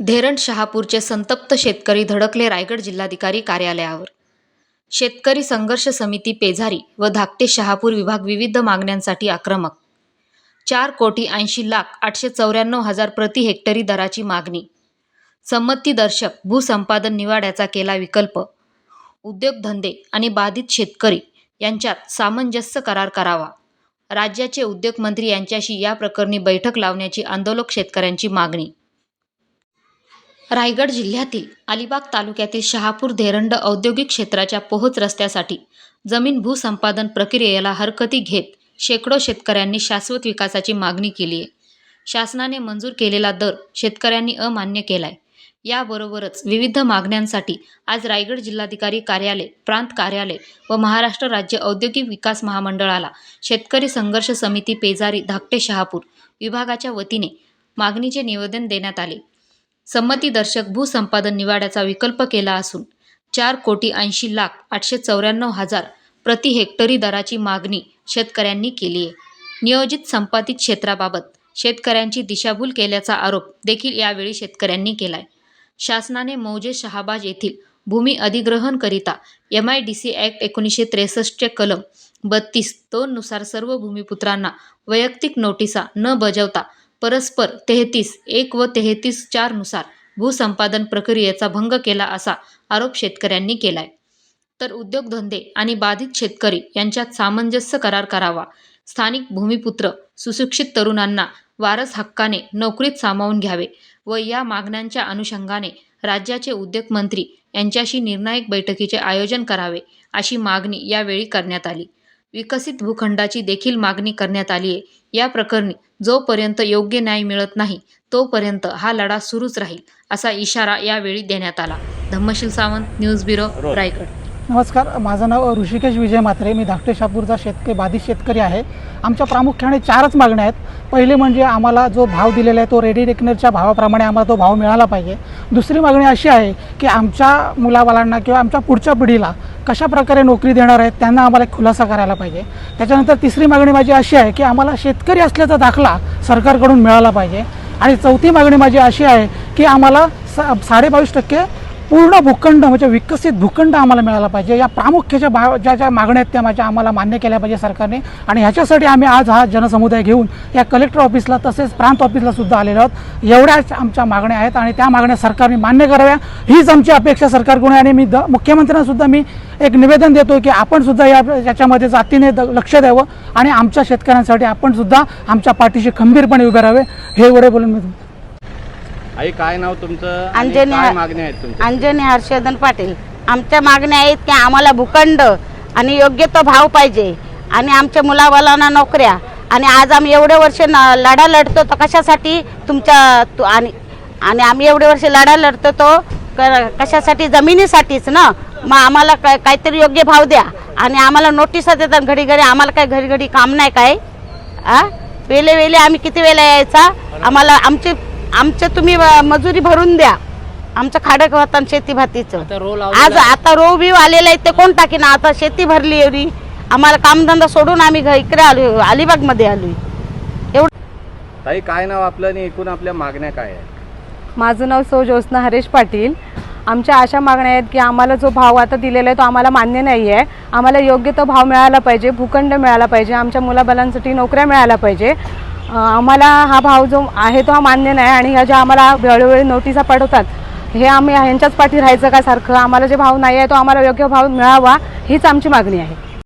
धेरण शहापूरचे संतप्त शेतकरी धडकले रायगड जिल्हाधिकारी कार्यालयावर. शेतकरी संघर्ष समिती पेझारी व धाकटे शहापूर विभाग विविध मागण्यांसाठी आक्रमक. चार कोटी ऐंशी लाख आठशे चौऱ्याण्णव हजार प्रति हेक्टरी दराची मागणी. संमतीदर्शक भूसंपादन निवाड्याचा केला विकल्प. उद्योगधंदे आणि बाधित शेतकरी यांच्यात सामंजस्य करार करावा. राज्याचे उद्योगमंत्री यांच्याशी या प्रकरणी बैठक लावण्याची आंदोलक शेतकऱ्यांची मागणी. रायगड जिल्ह्यातील अलिबाग तालुक्यातील शहापूर धेरंड औद्योगिक क्षेत्राच्या पोहोच रस्त्यासाठी जमीन भूसंपादन प्रक्रियेला हरकती घेत शेकडो शेतकऱ्यांनी शाश्वत विकासाची मागणी केली आहे. शासनाने मंजूर केलेला दर शेतकऱ्यांनी अमान्य केला आहे याबरोबरच विविध मागण्यांसाठी आज रायगड जिल्हाधिकारी कार्यालय प्रांत कार्यालय व महाराष्ट्र राज्य औद्योगिक विकास महामंडळाला शेतकरी संघर्ष समिती पेजारी धाकटे शहापूर विभागाच्या वतीने मागणीचे निवेदन देण्यात आले. संमतीदर्शक भूसंपादन निवाड्याचा विकल्प केला असून चार कोटी ऐंशी लाख आठशे चौऱ्याण्णव हजार प्रति हेक्टरी दराची मागणी शेतकऱ्यांनी केली आहे. नियोजित संपादित क्षेत्राबाबत शेतकऱ्यांची दिशाभूल केल्याचा आरोप देखील यावेळी शेतकऱ्यांनी केलाय. शासनाने मौजे शहाबाज येथील भूमी अधिग्रहणकरिता M I D C act एकोणीसशे त्रेसष्टचे कलम बत्तीस दोननुसार सर्व भूमिपुत्रांना वैयक्तिक नोटिसा न बजावता परस्पर तेहतीस एक व तेहतीस चारनुसार भूसंपादन प्रक्रियेचा भंग केला असा आरोप शेतकऱ्यांनी केलाय. तर उद्योगधंदे आणि बाधित शेतकरी यांच्यात सामंजस्य करार करावा. स्थानिक भूमिपुत्र सुशिक्षित तरुणांना वारस हक्काने नोकरीत सामावून घ्यावे व या मागण्यांच्या अनुषंगाने राज्याचे उद्योगमंत्री यांच्याशी निर्णायक बैठकीचे आयोजन करावे अशी मागणी यावेळी करण्यात आली. विकसित भूखंडाची देखील मागणी करण्यात आली आहे. या प्रकरणी जोपर्यंत योग्य न्याय मिळत नाही तोपर्यंत हा लढा सुरूच राहील असा इशारा यावेळी देण्यात आला. Dhammasheel Sawant news bureau Raigad. नमस्कार माझं नाव ऋषिकेश विजय म्हात्रे. मी धाकटे शापूरचा शेतकरी बाधित शेतकरी आहे. आमच्या प्रामुख्याने चारच मागण्या आहेत. पहिले म्हणजे आम्हाला जो भाव दिलेला आहे तो रेडी रेकनरच्या भावाप्रमाणे आम्हाला तो भाव मिळाला पाहिजे. दुसरी मागणी अशी आहे की आमच्या मुलाबालांना किंवा आमच्या पुढच्या पिढीला कशा प्रकारे नोकरी देणार आहेत त्यांना आम्हाला एक खुलासा करायला पाहिजे. त्याच्यानंतर तिसरी मागणी माझी अशी आहे की आम्हाला शेतकरी असल्याचा दाखला सरकारकडून मिळाला पाहिजे. आणि चौथी मागणी माझी अशी आहे की आम्हाला सा साडेबावीस टक्के पूर्ण भूखंड म्हणजे विकसित भूखंड आम्हाला मिळाला पाहिजे. या प्रामुख्याच्या भाव ज्या ज्या मागण्या आहेत त्या माझ्या आम्हाला मान्य केल्या पाहिजे सरकारने. आणि ह्याच्यासाठी आम्ही आज हा जनसमुदाय घेऊन या कलेक्टर ऑफिसला तसेच प्रांत ऑफिसला सुद्धा आलेलो आहोत. एवढ्याच आमच्या मागण्या आहेत आणि त्या मागण्या सरकारने मान्य कराव्या. हीच आमची अपेक्षा सरकारकडून आणि मी द मुख्यमंत्र्यांनासुद्धा मी एक निवेदन देतो की आपण सुद्धा या याच्यामध्ये जातीने द लक्ष द्यावं आणि आमच्या शेतकऱ्यांसाठी आपण सुद्धा आमच्या पाठीशी खंबीरपणे उभे राहावे. हे एवढे बोलून मी आई काय नाव तुमचं? आणि अंजनी काय मागण्या आहेत तुमच्या? अंजनी हर्षवर्धन पाटील. आमच्या मागण्या आहेत की आम्हाला भूखंड आणि योग्य तो भाव पाहिजे. आणि आमच्या मुलाबालांना नोकऱ्या. आणि आज आम्ही एवढे वर्ष न- लढा लढतो तो कशासाठी तुमच्या तु- आणि आणि आम्ही एवढे वर्ष लढा लढतो तो क- कशासाठी? जमिनीसाठीच ना? मग आम्हाला काय काहीतरी योग्य भाव द्या. आणि आम्हाला नोटिसा देतात घडी घडी आम्हाला काय घडी घडी काम नाही काय? आ? वेले वेले आम्ही किती वेळा यायचा? आम्हाला आमचे आमचे तुम्ही मजुरी भरून द्या. आमचं खाडक होतं शेती भातीचं. आज आता रो बिव आलेलं आहे ते कोण टाकीन? आता शेती भरली एवढी. आम्हाला कामधंदा सोडून आम्ही इकडे आलो अलिबागमध्ये एवढं ताई काय नाव आपलं आणि एकूण आपल्या मागण्या काय माझं नाव सौ ज्योत्स्ना हरेश पाटील. आमच्या अशा मागण्या आहेत की आम्हाला जो भाव आता दिलेला आहे तो आम्हाला मान्य नाही आहे. आम्हाला योग्य तो भाव मिळाला पाहिजे भूखंड मिळाला पाहिजे आमच्या मुलाबालांसाठी नोकऱ्या मिळाल्या पाहिजे. आम्हाला हा भाव जो आहे तो हा मान्य नाही आणि ह्या ज्या आम्हाला वेळोवेळी नोटिसा पाठवतात हे आम्ही ह्यांच्याच पाठी राहायचं का सारखं? आम्हाला जे भाव नाही आहे तो आम्हाला योग्य भाव मिळावा हीच आमची मागणी आहे.